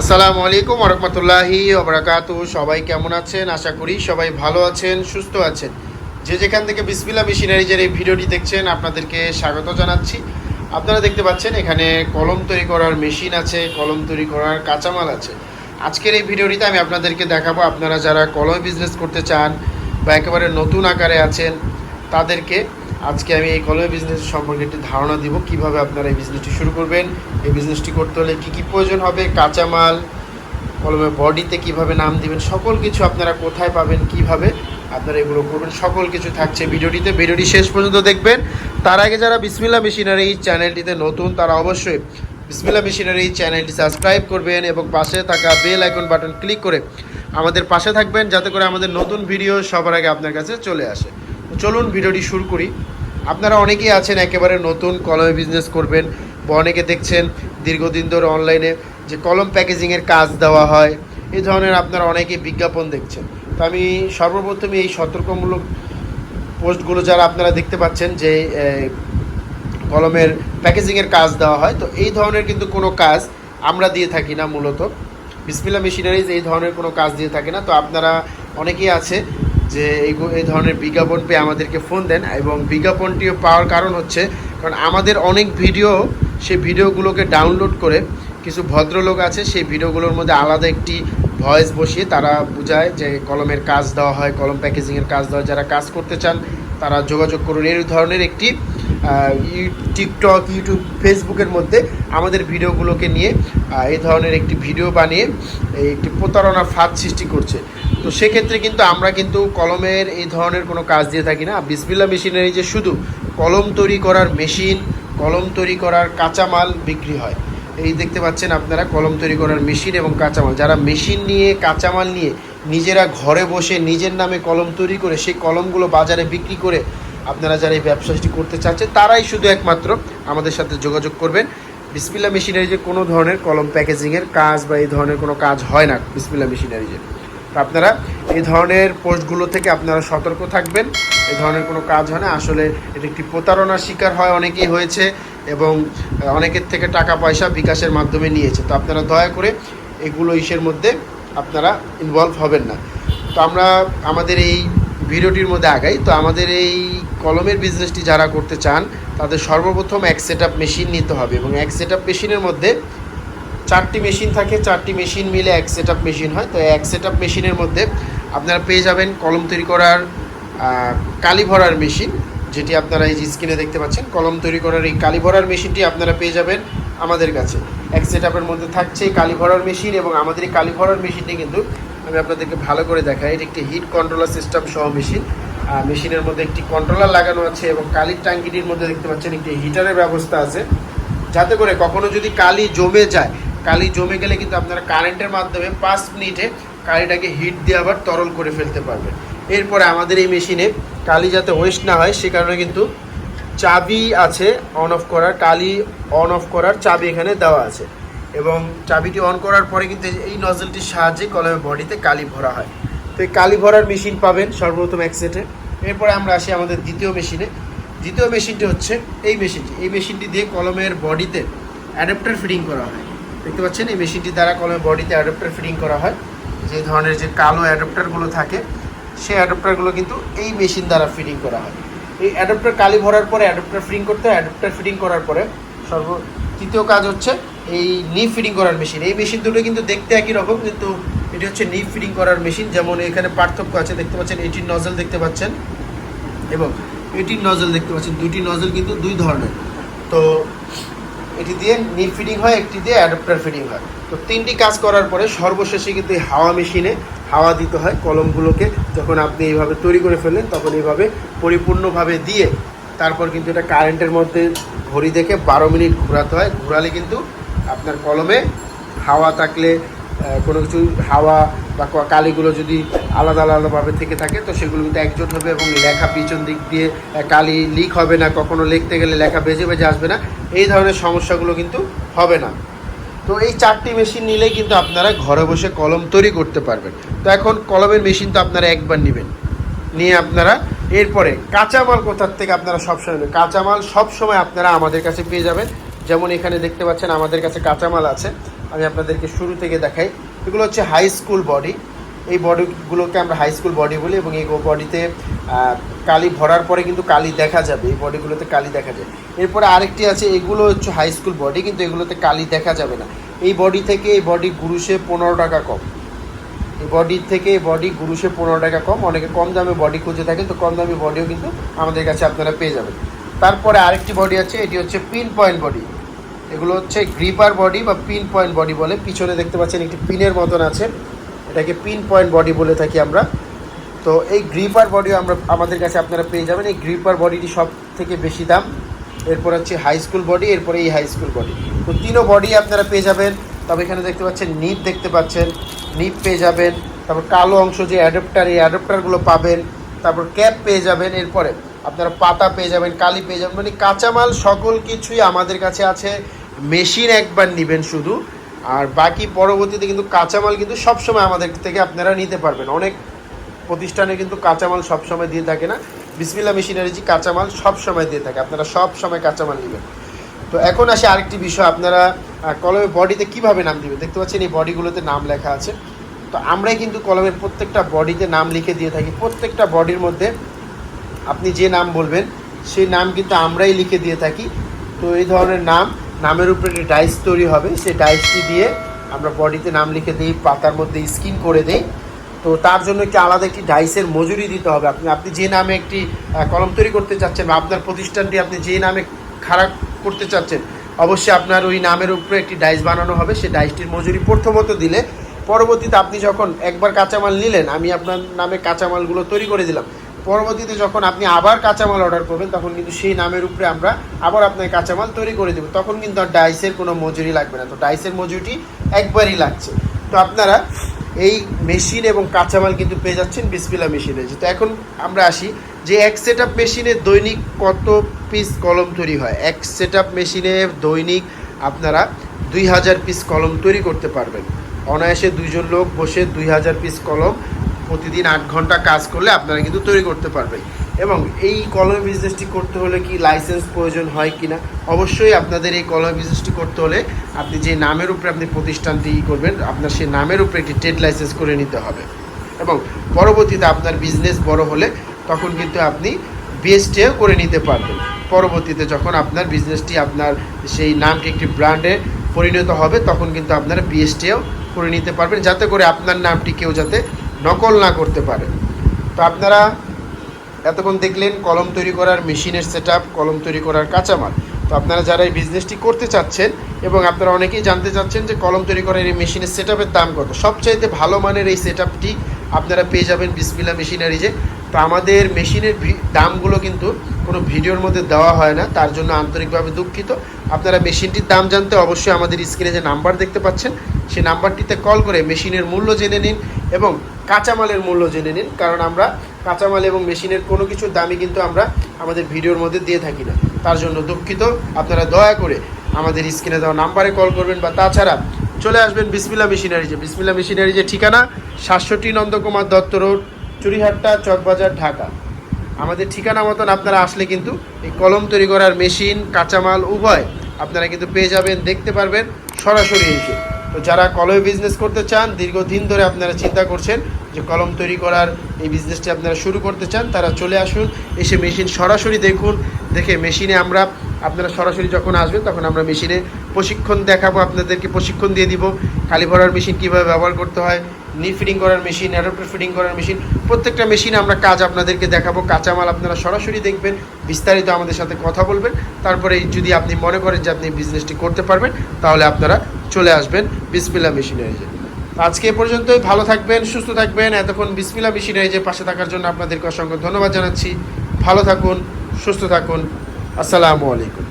আসসালামু আলাইকুম রহমতুল্লাহি ওবরাকাতু সবাই কেমন আছেন? আশা করি সবাই ভালো আছেন, সুস্থ আছেন। যে যেখান থেকে বিসমিল্লা মেশিনারিজের এই ভিডিওটি দেখছেন, আপনাদেরকে স্বাগত জানাচ্ছি। আপনারা দেখতে পাচ্ছেন, এখানে কলম তৈরি করার মেশিন আছে, কলম তৈরি করার কাঁচামাল আছে। আজকের এই ভিডিওটিতে আমি আপনাদেরকে দেখাবো, আপনারা যারা কলম বিজনেস করতে চান বা একেবারে নতুন আকারে আছেন, তাদেরকে আজকে আমি এই কলমের বিজনেস সম্পর্কে একটি ধারণা দিব, কীভাবে আপনারা এই বিজনেসটি শুরু করবেন, এই বিজনেসটি করতে হলে কী কী প্রয়োজন হবে, কাঁচামাল কলমের বডিতে কীভাবে নাম দিবেন, সকল কিছু আপনারা কোথায় পাবেন, কীভাবে আপনারা এগুলো করবেন, সকল কিছু থাকছে ভিডিওটিতে। ভিডিওটি শেষ পর্যন্ত দেখবেন। তার আগে যারা বিসমিল্লা মেশিনারি এই চ্যানেলটিতে নতুন, তারা অবশ্যই বিসমিল্লা মেশিনারি এই চ্যানেলটি সাবস্ক্রাইব করবেন এবং পাশে থাকা বেল আইকন বাটন ক্লিক করে আমাদের পাশে থাকবেন, যাতে করে আমাদের নতুন ভিডিও সবার আগে আপনার কাছে চলে আসে। চলুন ভিডিওটি শুরু করি। আপনারা অনেকেই আছেন, একেবারে নতুন কলমে বিজনেস করবেন, বা অনেকে দেখছেন দীর্ঘদিন ধরে অনলাইনে যে কলম প্যাকেজিংয়ের কাজ দেওয়া হয়, এই ধরনের আপনারা অনেকেই বিজ্ঞাপন দেখছেন। তো আমি সর্বপ্রথমে এই সতর্কমূলক পোস্টগুলো যারা আপনারা দেখতে পাচ্ছেন যে কলমের প্যাকেজিংয়ের কাজ দেওয়া হয়, তো এই ধরনের কিন্তু কোনো কাজ আমরা দিয়ে থাকি না মূলত। বিসমিল্লা মেশিনারিজ এই ধরনের কোনো কাজ দিয়ে থাকে না। তো আপনারা অনেকেই আছে যে এই ধরনের বিজ্ঞাপন পেয়ে আমাদেরকে ফোন দেন এবং বিজ্ঞাপনটিও পাওয়ার কারণ হচ্ছে, কারণ আমাদের অনেক ভিডিও সেই ভিডিওগুলোকে ডাউনলোড করে কিছু ভদ্রলোক আছে, সেই ভিডিওগুলোর মধ্যে আলাদা একটি ভয়েস বসিয়ে তারা বোঝায় যে কলমের কাজ দেওয়া হয়, কলম প্যাকেজিংয়ের কাজ দেওয়া। যারা কাজ করতে চান, তারা যোগাযোগ করুন এই ধরনের একটি টিকটক, ইউটিউব ফেসবুকের মধ্যে আমাদের ভিডিওগুলোকে নিয়ে এই ধরনের একটি ভিডিও বানিয়ে একটি প্রতারণা ফাঁদ সৃষ্টি করছে। তো সেক্ষেত্রে কিন্তু আমরা কিন্তু কলমের এই ধরনের কোনো কাজ দিয়ে থাকি না। বিসমিল্লা মেশিনারি যে শুধু কলম তৈরি করার মেশিন, কলম তৈরি করার কাঁচামাল বিক্রি হয়। এই দেখতে পাচ্ছেন আপনারা কলম তৈরি করার মেশিন এবং কাঁচামাল। যারা মেশিন নিয়ে, কাঁচামাল নিয়ে নিজেরা ঘরে বসে নিজের নামে কলম তৈরি করে, সেই কলমগুলো বাজারে বিক্রি করে আপনারা যারা এই ব্যবসাটি করতে চাচ্ছেন, তারাই শুধু একমাত্র আমাদের সাথে যোগাযোগ করবেন। বিসমিল্লা মেশিনারিজে কোনো ধরনের কলম প্যাকেজিংয়ের কাজ বা এই ধরনের কোনো কাজ হয় না বিসমিল্লা মেশিনারিজে। তো আপনারা এই ধরনের পোস্টগুলো থেকে আপনারা সতর্ক থাকবেন এই ধরনের কোনো কাজ হয় না। আসলে এটি একটি প্রতারণার শিকার হয়, অনেকেই হয়েছে এবং অনেকের থেকে টাকা পয়সা বিকাশের মাধ্যমে নিয়েছে। তো আপনারা দয়া করে এগুলো ইসের মধ্যে আপনারা ইনভলভ হবেন না। তো আমরা আমাদের এই ভিডিওটির মধ্যে আগাই। তো আমাদের এই কলমের বিজনেসটি যারা করতে চান, তাদের সর্বপ্রথম এক সেট মেশিন নিতে হবে এবং এক সেট মেশিনের মধ্যে চারটি মেশিন থাকে। চারটি মেশিন মিলে এক সেট মেশিন হয়। তো এক সেট মেশিনের মধ্যে আপনারা পেয়ে যাবেন কলম তৈরি করার কালি ভরার মেশিন যেটি আপনারা এই স্ক্রিনে দেখতে পাচ্ছেন, কলম তৈরি করার এই কালি ভরার মেশিনটি আপনারা পেয়ে যাবেন আমাদের কাছে। এক সেট মধ্যে থাকছে কালি ভরার মেশিন এবং আমাদের এই কালি ভরার মেশিনটি কিন্তু আমি আপনাদেরকে ভালো করে দেখাই। এটি একটি হিট কন্ট্রোলার সিস্টেম সহ মেশিন মেশিনের মধ্যে একটি কন্ট্রোলার লাগানো আছে এবং কালির ট্যাঙ্কিটির মধ্যে দেখতে পাচ্ছেন একটি হিটারের ব্যবস্থা আছে। যাতে করে কখনো যদি কালি জমে যায়, কালি জমে গেলে কিন্তু আপনারা কারেন্টের মাধ্যমে পাঁচ মিনিটে কালিটাকে হিট দিয়ে আবার তরল করে ফেলতে পারবেন। এরপরে আমাদের এই মেশিনে কালি যাতে ওয়েস্ট না হয়, সে কারণে কিন্তু চাবি আছে অন অফ করার, কালি অন অফ করার চাবি এখানে দেওয়া আছে। এবং চাবিটি অন করার পরে কিন্তু এই নজলটির সাহায্যে কলমের বডিতে কালি ভরা হয়। তো এই কালি ভরার মেশিন পাবেন সর্বপ্রথম এক সেটে এরপরে আমরা আসি আমাদের দ্বিতীয় মেশিনে দ্বিতীয় মেশিনটি হচ্ছে এই মেশিনটি এই মেশিনটি দিয়ে কলমের বডিতে অ্যাডাপ্টার ফিটিং করা হয়। দেখতে পাচ্ছেন, এই মেশিনটি দ্বারা কলমের বডিতে অ্যাডাপ্টার ফিটিং করা হয়। যে ধরনের যে কালো অ্যাডাপ্টারগুলো থাকে, সেই অ্যাডাপ্টারগুলো কিন্তু এই মেশিন দ্বারা ফিটিং করা হয়। এই অ্যাডাপ্টার কালি ভরার পরে অ্যাডাপ্টার ফিটিং করতে হয়। অ্যাডাপ্টার ফিটিং করার পরে সর্ব, তৃতীয় কাজ হচ্ছে এই নি ফিটিং করার মেশিন এই মেশিন দুটো কিন্তু দেখতে একই রকম, কিন্তু এটি হচ্ছে নি ফিটিং করার মেশিন যেমন এখানে পার্থক্য আছে, দেখতে পাচ্ছেন এটির নজল দেখতে পাচ্ছেন। এবং এটির নজল দেখতে পাচ্ছেন। দুটি নজল কিন্তু দুই ধরনের। তো এটি দিয়ে নিপ ফিটিং হয়, একটি দিয়ে অ্যাডাপ্টার ফিটিং হয়। তো তিনটি কাজ করার পরে সর্বশেষে কিন্তু এই হাওয়া মেশিনে হাওয়া দিতে হয় কলমগুলোকে। যখন আপনি এইভাবে তৈরি করে ফেললেন, তখন এইভাবে পরিপূর্ণভাবে দিয়ে তারপর কিন্তু এটা কারেন্টের মধ্যে ঘড়ি দেখে বারো মিনিট ঘোরাতে হয়। ঘোরালে কিন্তু আপনার কলমে হাওয়া থাকলে কোনো কিছু হাওয়া বা কালিগুলো যদি আলাদা আলাদাভাবে থেকে থাকে, তো সেগুলো কিন্তু একজোট হবে এবং লেখা পিছন দিক দিয়ে কালি লিক হবে না, কখনো লিখতে গেলে লেখা বেজে বেজে আসবে না, এই ধরনের সমস্যাগুলো কিন্তু হবে না। তো এই চারটি মেশিন নিলেই কিন্তু আপনারা ঘরে বসে কলম তৈরি করতে পারবেন। তো এখন কলমের মেশিন তো আপনারা একবার নেবেন। নিয়ে আপনারা এরপরে কাঁচামাল কোথার থেকে আপনারা সবসময় কাঁচামাল সবসময় আপনারা আমাদের কাছে পেয়ে যাবেন। যেমন এখানে দেখতে পাচ্ছেন আমাদের কাছে কাঁচামাল আছে। আমি আপনাদেরকে শুরু থেকে দেখাই। এগুলো হচ্ছে হাই স্কুল বডি এই বডিগুলোকে আমরা হাই স্কুল বডি বলি এবং এই বডিতে কালি ভরার পরে কিন্তু কালি দেখা যাবে। এই বডিগুলোতে কালি দেখা যায়। এরপরে আরেকটি আছে, এগুলো হচ্ছে হাই স্কুল বডি কিন্তু এগুলোতে কালি দেখা যাবে না। এই বডি থেকে এই বডি গুরুষে পনেরো টাকা কম। এই বডির থেকে বডি গুরুষে পনেরো টাকা কম। অনেকে কম দামে বডি খুঁজে থাকেন, তো কম দামি বডিও কিন্তু আমাদের কাছে আপনারা পেয়ে যাবেন। তারপরে আরেকটি বডি আছে, এটি হচ্ছে পিন পয়েন্ট বডি এগুলো হচ্ছে গ্রিপার বডি বা পিন পয়েন্ট বডি বলে। পিছনে দেখতে পাচ্ছেন একটি পিনের মতন আছে। এটাকে পিন পয়েন্ট বডি বলে থাকি আমরা। তো এই গ্রিপার বডি আমরা, আমাদের কাছে আপনারা পেয়ে যাবেন। এই গ্রিপার বডিটি সব থেকে বেশি দাম। এরপর হচ্ছে হাই স্কুল বডি এরপরে এই হাই স্কুল বডি তো তিনও বডি আপনারা পেয়ে যাবেন। তবে এখানে দেখতে পাচ্ছেন নিপ দেখতে পাচ্ছেন। নিপ পেয়ে যাবেন। তারপর কালো অংশ যে অ্যাডাপ্টার এই অ্যাডাপ্টারগুলো পাবেন। তারপর ক্যাপ পেয়ে যাবেন। এরপরে আপনারা পাতা পেয়ে যাবেন, কালি পেয়ে যাবেন মানে কাঁচামাল সকল কিছুই আমাদের কাছে আছে। মেশিন একবার নেবেন শুধু। আর বাকি পরবর্তীতে কিন্তু কাঁচামাল কিন্তু সবসময় আমাদের থেকে আপনারা নিতে পারবেন। অনেক প্রতিষ্ঠানে কিন্তু কাঁচামাল সবসময় দিয়ে থাকে না। বিসমিল্লা মেশিনারিজি কাঁচামাল সবসময় দিয়ে থাকে। আপনারা সব সময় কাঁচামাল নেবেন। তো এখন আসে আরেকটি বিষয়। আপনারা কলমের বডিতে কীভাবে নাম দিবেন? দেখতে পাচ্ছেন এই বডিগুলোতে নাম লেখা আছে। তো আমরাই কিন্তু কলমের প্রত্যেকটা বডিতে নাম লিখে দিয়ে থাকি। প্রত্যেকটা বডির মধ্যে আপনি যে নাম বলবেন, সেই নাম কিন্তু আমরাই লিখে দিয়ে থাকি। তো এই ধরনের নাম, নামের উপরে একটি ডাইস তৈরি হবে, সেই ডাইসটি দিয়ে আমরা বডিতে নাম লিখে দিই, পাতার মধ্যে স্কিন করে দেই। তো তার জন্য একটি আলাদা একটি ডাইসের মজুরি দিতে হবে। আপনি আপনি যে নামে একটি কলম তৈরি করতে চাচ্ছেন বা আপনার প্রতিষ্ঠানটি আপনি যে নামে খারাপ করতে চাচ্ছেন, অবশ্যই আপনার ওই নামের উপরে একটি ডাইস বানানো হবে। সেই ডাইসটির মজুরি প্রথমত দিলে, পরবর্তীতে আপনি যখন একবার কাঁচামাল নিলেন, আমি আপনার নামে কাঁচামালগুলো তৈরি করে দিলাম পরবর্তীতে যখন আপনি আবার কাঁচামাল অর্ডার করবেন, তখন কিন্তু সেই নামের উপরে আমরা আবার আপনার কাঁচামাল তৈরি করে দেবো। তখন কিন্তু আর ডাইসের কোনো মজুরি লাগবে না। তো ডাইসের মজুরিটি একবারই লাগছে। তো আপনারা এই মেশিন এবং কাঁচামাল কিন্তু পেয়ে যাচ্ছেন বিসপিলা মেশিনে তো এখন আমরা আসি যে এক সেট আপ মেশিনে দৈনিক কত পিস কলম তৈরি হয়? এক সেট আপ মেশিনে দৈনিক আপনারা দুই হাজার পিস কলম তৈরি করতে পারবেন। অনায়াসে দুইজন লোক বসে দুই হাজার পিস কলম প্রতিদিন আট ঘণ্টা কাজ করলে আপনারা কিন্তু তৈরি করতে পারবেন। এবং এই কলম বিজনেসটি করতে হলে কি লাইসেন্স প্রয়োজন হয় কি না অবশ্যই আপনাদের এই কলম বিজনেসটি করতে হলে আপনি যে নামের উপরে আপনি প্রতিষ্ঠানটি করবেন, আপনার সেই নামের উপরে একটি ট্রেড লাইসেন্স করে নিতে হবে। এবং পরবর্তীতে আপনার বিজনেস বড় হলে তখন কিন্তু আপনি বিএসটিও করে নিতে পারবেন। পরবর্তীতে যখন আপনার বিজনেসটি আপনার সেই নামটি একটি ব্র্যান্ডে পরিণত হবে, তখন কিন্তু আপনারা বিএসটিও করে নিতে পারবেন। যাতে করে আপনার নামটি কেউ যাতে নকল না করতে পারে। তো আপনারা এতক্ষণ দেখলেন কলম তৈরি করার মেশিনের সেট কলম তৈরি করার কাঁচামাল। তো আপনারা যারা এই বিজনেসটি করতে চাচ্ছেন এবং আপনারা অনেকেই জানতে চাচ্ছেন যে কলম তৈরি করার এই মেশিনের সেট দাম কত, সবচাইতে ভালো মানের এই সেট আপনারা পেয়ে যাবেন বিসমিলা মেশিনারিজে তো আমাদের মেশিনের দামগুলো কিন্তু কোনো ভিডিওর মধ্যে দেওয়া হয় না, তার জন্য আন্তরিকভাবে দুঃখিত। আপনারা মেশিনটির দাম জানতে অবশ্যই আমাদের স্ক্রিনে যে নাম্বার দেখতে পাচ্ছেন সেই নাম্বারটিতে কল করে মেশিনের মূল্য জেনে নিন এবং কাঁচামালের মূল্য জেনে নিন, কারণ আমরা কাঁচামাল এবং মেশিনের কোনো কিছুর দামই কিন্তু আমরা আমাদের ভিডিওর মধ্যে দিয়ে থাকি না। তার জন্য দুঃখিত, আপনারা দয়া করে আমাদের স্ক্রিনে দেওয়া নাম্বারে কল করবেন বা তাছাড়া চলে আসবেন বিসমিল্লা মেশিনারিজে। বিসমিল্লা মেশিনারিজের ঠিকানা সাতষট্টি নন্দকুমার দত্ত রোড চুরিহাট্টা চকবাজার, ঢাকা। আমাদের ঠিকানা মতন আপনারা আসলে কিন্তু এই কলম তৈরি করার মেশিন, কাঁচামাল উভয় আপনারা কিন্তু পেয়ে যাবেন, দেখতে পারবেন সরাসরি এসে তো যারা কলমে বিজনেস করতে চান, দীর্ঘদিন ধরে আপনারা চিন্তা করছেন যে কলম তৈরি করার এই বিজনেসটি আপনারা শুরু করতে চান, তারা চলে আসুন, এসে মেশিন সরাসরি দেখুন, দেখে মেশিনে আমরা, আপনারা সরাসরি যখন আসবেন, তখন আমরা মেশিনে প্রশিক্ষণ দেখাবো, আপনাদেরকে প্রশিক্ষণ দিয়ে দিব কালি ভরার মেশিন কীভাবে ব্যবহার করতে হয় নি ফিটিং করার মেশিন অ্যাডাপ্টার ফিডিং করার মেশিন প্রত্যেকটা মেশিনে আমরা কাজ আপনাদেরকে দেখাবো। কাঁচামাল আপনারা সরাসরি দেখবেন, বিস্তারিত আমাদের সাথে কথা বলবেন। তারপরে যদি আপনি মনে করেন যে আপনি বিজনেসটি করতে পারবেন, তাহলে আপনারা চলে আসবেন বিসমিল্লা মেশিনারিজে আজকে এ পর্যন্তই, ভালো থাকবেন, সুস্থ থাকবেন। এতক্ষণ বিসমিল্লা মেশিনারিজের পাশে থাকার জন্য আপনাদেরকে অসংখ্য ধন্যবাদ জানাচ্ছি। ভালো থাকুন, সুস্থ থাকুন। আসসালামু আলাইকুম।